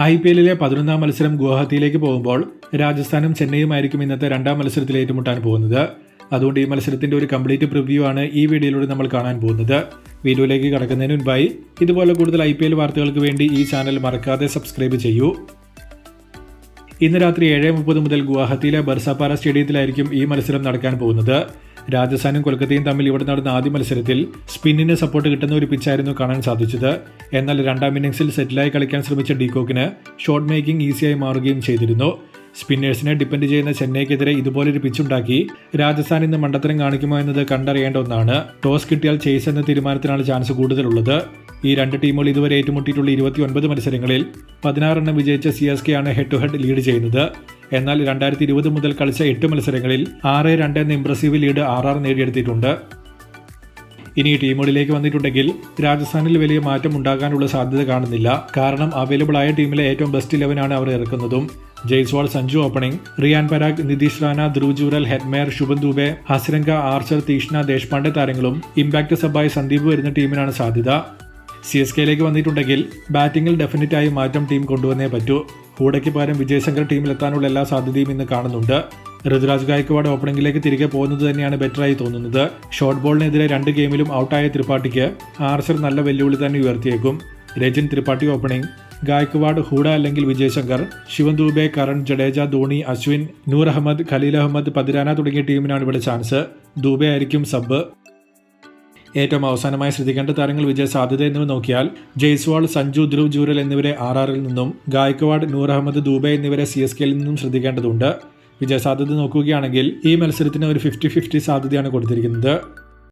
I P എല്ലിലെ പതിനൊന്നാം മത്സരം ഗുവാഹത്തിയിലേക്ക് പോകുമ്പോൾ രാജസ്ഥാനും ചെന്നൈയുമായിരിക്കും ഇന്നത്തെ രണ്ടാം മത്സരത്തിൽ ഏറ്റുമുട്ടാൻ പോകുന്നത്. അതുകൊണ്ട് ഈ മത്സരത്തിന്റെ ഒരു കംപ്ലീറ്റ് പ്രിവ്യൂ ആണ് ഈ വീഡിയോയിലൂടെ നമ്മൾ കാണാൻ പോകുന്നത്. വീഡിയോയിലേക്ക് കടക്കുന്നതിന് മുൻപായി ഇതുപോലെ കൂടുതൽ ഐ പി എൽ വാർത്തകൾക്ക് വേണ്ടി ഈ ചാനൽ മറക്കാതെ സബ്സ്ക്രൈബ് ചെയ്യൂ. ഇന്ന് രാത്രി ഏഴ് മുപ്പത് മുതൽ ഗുവാഹത്തിയിലെ ബർസാപ്പാറ സ്റ്റേഡിയത്തിലായിരിക്കും ഈ മത്സരം നടക്കാൻ പോകുന്നത്. രാജസ്ഥാനും കൊൽക്കത്തയും തമ്മിൽ ഇവിടെ നടന്ന ആദ്യ മത്സരത്തിൽ സ്പിന്നിന് സപ്പോർട്ട് കിട്ടുന്ന ഒരു പിച്ചായിരുന്നു കാണാൻ സാധിച്ചത്. എന്നാൽ രണ്ടാം ഇന്നിംഗ്സിൽ സെറ്റിലായി കളിക്കാൻ ശ്രമിച്ച ഡീകോക്കിന് ഷോട്ട് മേക്കിംഗ് ഈസിയായി മാറുകയും ചെയ്തിരുന്നു. സ്പിന്നേഴ്സിനെ ഡിപ്പെൻഡ് ചെയ്യുന്ന ചെന്നൈക്കെതിരെ ഇതുപോലൊരു പിച്ചുണ്ടാക്കി രാജസ്ഥാൻ ഇന്ന് മണ്ടത്തരം കാണിക്കുമോ എന്നത് കണ്ടറിയേണ്ട ഒന്നാണ്. ടോസ് കിട്ടിയാൽ ചേസ് എന്ന തീരുമാനത്തിനാണ് ചാൻസ് കൂടുതലുള്ളത്. ഈ രണ്ട് ടീമുകൾ ഇതുവരെ ഏറ്റുമുട്ടിയിട്ടുള്ള ഇരുപത്തിയൊൻപത് മത്സരങ്ങളിൽ പതിനാറെണ്ണം വിജയിച്ച സി എസ് കെ ആണ് ഹെഡ് ടു ഹെഡ് ലീഡ് ചെയ്യുന്നത്. എന്നാൽ രണ്ടായിരത്തി ഇരുപത് മുതൽ കളിച്ച എട്ട് മത്സരങ്ങളിൽ ആറ് രണ്ട് എന്ന ഇംപ്രസീവ് ലീഡ് ആർ ആർ നേടിയെടുത്തിട്ടുണ്ട്. ഇനി ടീമുകളിലേക്ക് വന്നിട്ടുണ്ടെങ്കിൽ രാജസ്ഥാനിൽ വലിയ മാറ്റം ഉണ്ടാകാനുള്ള സാധ്യത കാണുന്നില്ല. കാരണം അവൈലബിൾ ആയ ടീമിലെ ഏറ്റവും ബെസ്റ്റ് ഇലവനാണ് അവർ ഇറക്കുന്നതും. Jaiswal Sanju opening Riyan Parag Nitish Rana Dhruv Hetmyer Shubham Dube Hasaranga Archer Theekshana Deshpande താരങ്ങളും ഇമ്പാക്ട് സബായി സന്ദീപ് വരുന്ന ടീമിനാണ് സാധ്യത. സി എസ് കെയിലേക്ക് വന്നിട്ടുണ്ടെങ്കിൽ ബാറ്റിംഗിൽ ഡെഫിനറ്റ് ആയി മാറ്റം ടീം കൊണ്ടുവന്നേ പറ്റൂ. ഹൂഡയ്ക്ക് പകരം വിജയശങ്കർ ടീമിലെത്താനുള്ള എല്ലാ സാധ്യതയും ഇന്ന് കാണുന്നുണ്ട്. ഋതുരാജ് ഗായക്വാഡ് ഓപ്പണിംഗിലേക്ക് തിരികെ പോകുന്നത് തന്നെയാണ് ബെറ്ററായി തോന്നുന്നത്. ഷോർട്ട് ബോളിനെതിരെ രണ്ട് ഗെയിമിലും ഔട്ടായ ത്രിപാഠിക്ക് ആർച്ചർ നല്ല വെല്ലുവിളി തന്നെ ഉയർത്തിയേക്കും. രജിൻ ത്രിപാഠി ഓപ്പണിംഗ് ഗായക്വാഡ് ഹൂഡ അല്ലെങ്കിൽ വിജയശങ്കർ ശിവൻ ദൂബെ കരൺ ജഡേജ ധോണി അശ്വിൻ നൂർ അഹമ്മദ് ഖലീൽ അഹമ്മദ് പതിരാന തുടങ്ങിയ ടീമിനാണ് ഇവിടെ ചാൻസ് ദൂബെ ആയിരിക്കും സബ് ഏറ്റവും അവസാനമായി ശ്രദ്ധിക്കേണ്ട താരങ്ങൾ വിജയ സാധ്യത എന്നിവ നോക്കിയാൽ ജയ്സ്വാൾ സഞ്ജു ധ്രുവ് ജൂരൽ എന്നിവരെ ആർ ആറിൽ നിന്നും ഗായക്വാഡ് നൂർ അഹമ്മദ് ദൂബെ എന്നിവരെ സി എസ് കെയിൽ നിന്നും ശ്രദ്ധിക്കേണ്ടതുണ്ട്. വിജയ സാധ്യത നോക്കുകയാണെങ്കിൽ ഈ മത്സരത്തിന് ഒരു ഫിഫ്റ്റി ഫിഫ്റ്റി സാധ്യതയാണ് കൊടുത്തിരിക്കുന്നത്.